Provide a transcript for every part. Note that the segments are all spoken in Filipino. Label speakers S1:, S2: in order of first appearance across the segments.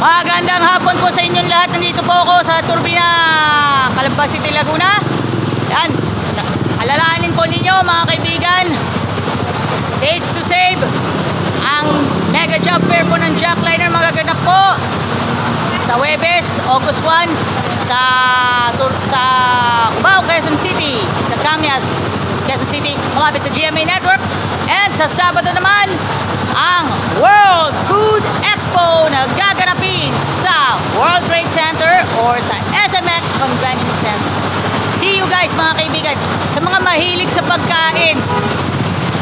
S1: Magandang hapon po sa inyong lahat. Nandito po ako sa Turbina, Calamba City, Laguna. Yan. Alalahanin po ninyo mga kaibigan. Dates to save. Ang mega job fair po ng Jackliner magaganap po sa Webes, August 1 sa Tur sa Cubao, Quezon City, sa Camias, Quezon City, malapit sa GMA Network. And sa Sabado naman, ang World Food Expo na gaganapin sa World Trade Center or sa SMX Convention Center. See you guys mga kaibigan sa mga mahilig sa pagkain.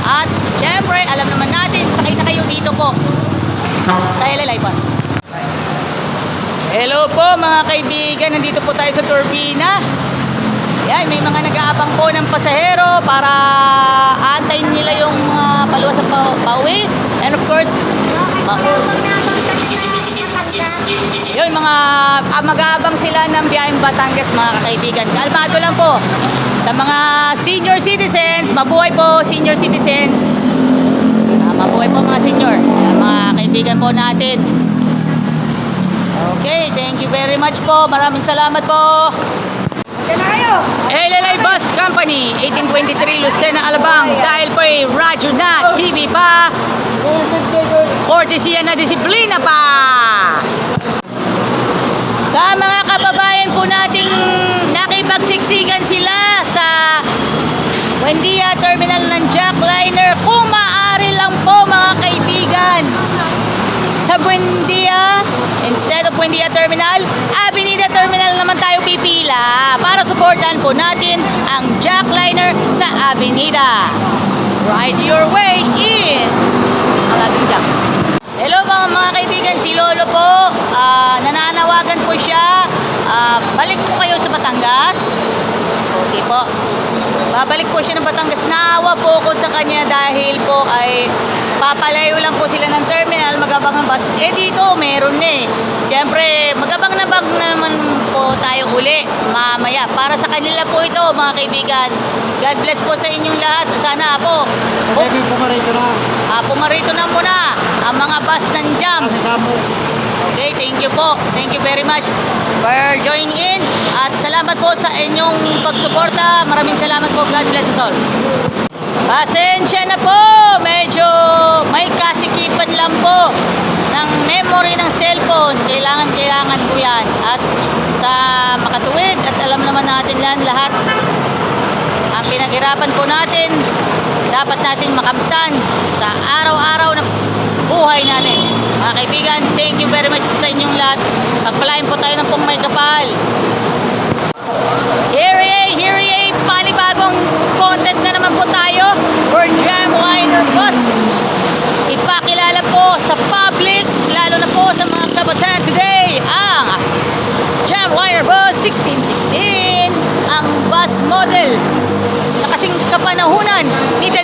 S1: At syempre, alam naman natin, sakay na kayo dito po sa LLI Bus. Hello po mga kaibigan, nandito po tayo sa Turbina. Yan, may mga nag-aabang po ng pasahero para antayin nila yung uh, paluwas pa pauwi. And of course, ma- yun, mga ah, mag-aabang sila ng biyaheng Batangas mga kaibigan. Kalmado lang po. Sa mga senior citizens, mabuhay po senior citizens. Ah, mabuhay po mga senior. Yan, mga kaibigan po natin. Okay, thank you very much po. Maraming salamat po. LLI Bus Company, 1823 Lucena, Alabang. Dahil po ay radyo na, TV pa, kortesiya na disiplina pa. Sa mga kababayan po nating nakipagsiksikan sila sa Buendia Terminal ng Jackliner, kung maaari lang po mga kaibigan, sa Buendia, instead of Buendia Terminal, Avenida Terminal naman tayo pipila para supportan po natin ang Jackliner sa Avenida. Ride your way in Alagang Jack. Hello mga, mga kaibigan, si Lolo po. Ah, nananawagan po siya. Ah, balik po kayo sa Batangas. Okay po. Babalik po siya ng Batangas. Naawa po ko sa kanya dahil po ay papalayo lang po sila ng terminal, magabang ng bus. Eh dito, meron na eh. Siyempre, magabang na bag naman po tayo uli mamaya. Para sa kanila po ito, mga kaibigan. God bless po sa inyong lahat. Sana po, oh,
S2: Baby, pumarito na.
S1: ah, pumarito na muna ang mga bus ng jam. Okay, thank you po. Thank you very much for joining in. At salamat po sa inyong pagsuporta. Maraming salamat po. God bless us all. Pasensya na po. Medyo may kasikipan lang po ng memory cellphone. Kailangan, kailangan po yan. At sa makatuwid, at alam naman natin yan lahat, ang pinaghirapan po natin, dapat natin makamtan sa araw-araw na buhay natin. Mga kaibigan, thank you very much sa inyong lahat. Pagpalain po tayo ng pong may kapal.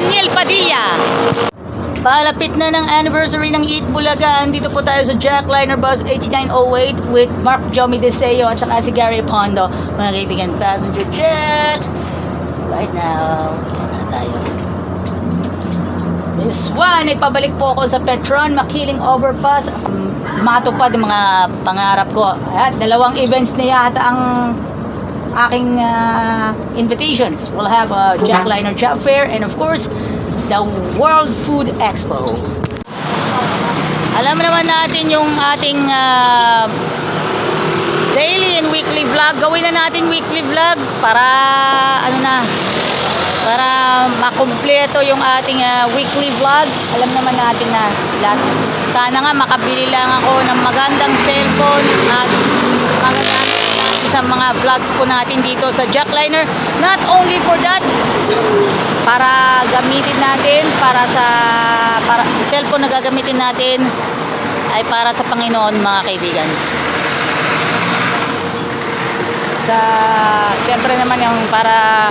S1: Daniel Padilla. Palapit na ng anniversary ng Eat Bulaga. Dito po tayo sa Jackliner Bus 8908 with Mark Jomi Deseo at saka si Gary Pondo. Mga kaibigan, passenger check. Right now, na tayo. This one, ay pabalik po ako sa Petron, Makiling Overpass. Matupad yung mga pangarap ko. Ayan, dalawang events na yata ang aking uh, invitations. We'll have a Jackliner Job Fair and of course, the World Food Expo. Alam naman natin yung ating uh, daily and weekly vlog. Gawin na natin weekly vlog para ano na para makumpleto yung ating uh, weekly vlog. Alam naman natin na lahat. Sana nga makabili lang ako ng magandang cellphone at natin sa mga vlogs po natin dito sa Jackliner. Not only for that, para gamitin natin para sa para cellphone na gagamitin natin ay para sa Panginoon mga kaibigan sa syempre naman yung para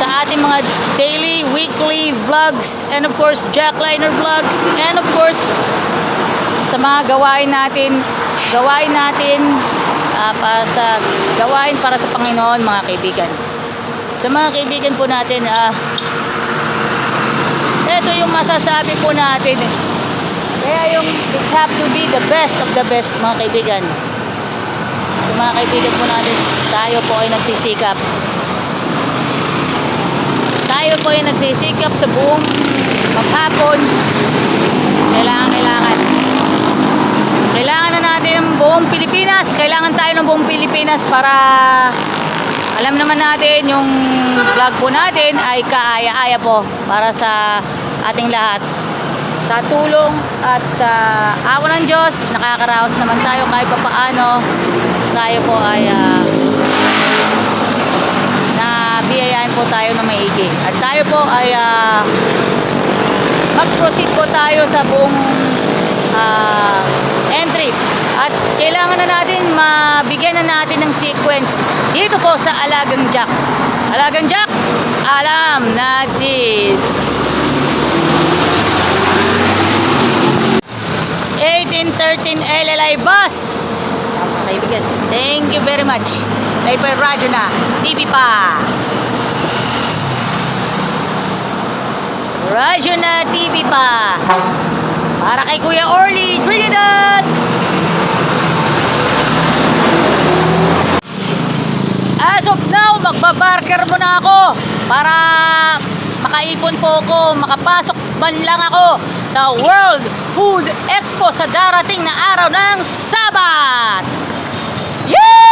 S1: sa ating mga daily, weekly vlogs and of course Jackliner vlogs and of course sa mga gawain natin gawain natin ah, para sa gawain para sa Panginoon mga kaibigan sa mga kaibigan po natin ah ito yung masasabi po natin eh. Kaya yung it's have to be the best of the best mga kaibigan. Sa mga kaibigan po natin, tayo po ay nagsisikap. Tayo po ay nagsisikap sa buong maghapon. Kailangan, kailangan. Kailangan na natin ng buong Pilipinas. Kailangan tayo ng buong Pilipinas para alam naman natin yung vlog po natin ay kaaya-aya po para sa ating lahat. Sa tulong at sa awa ng Diyos, nakakaraos naman tayo kahit pa paano. Tayo po ay ah, na biyayaan po tayo ng maigi. At tayo po ay ah, mag-proceed po tayo sa buong ah, entries. At kailangan na natin mabigyan na natin ng sequence dito po sa Alagang Jack. Alagang Jack, alam natin. 1813 LLI bus. Kaibigan, thank you very much. Ay pa radyo na, TV pa. Radyo na, TV pa. Para kay Kuya Orly Trinidad. As of now, magbabarker muna ako para makaipon po ako, makapasok man lang ako sa World Food Expo sa darating na araw ng Sabat! Yay!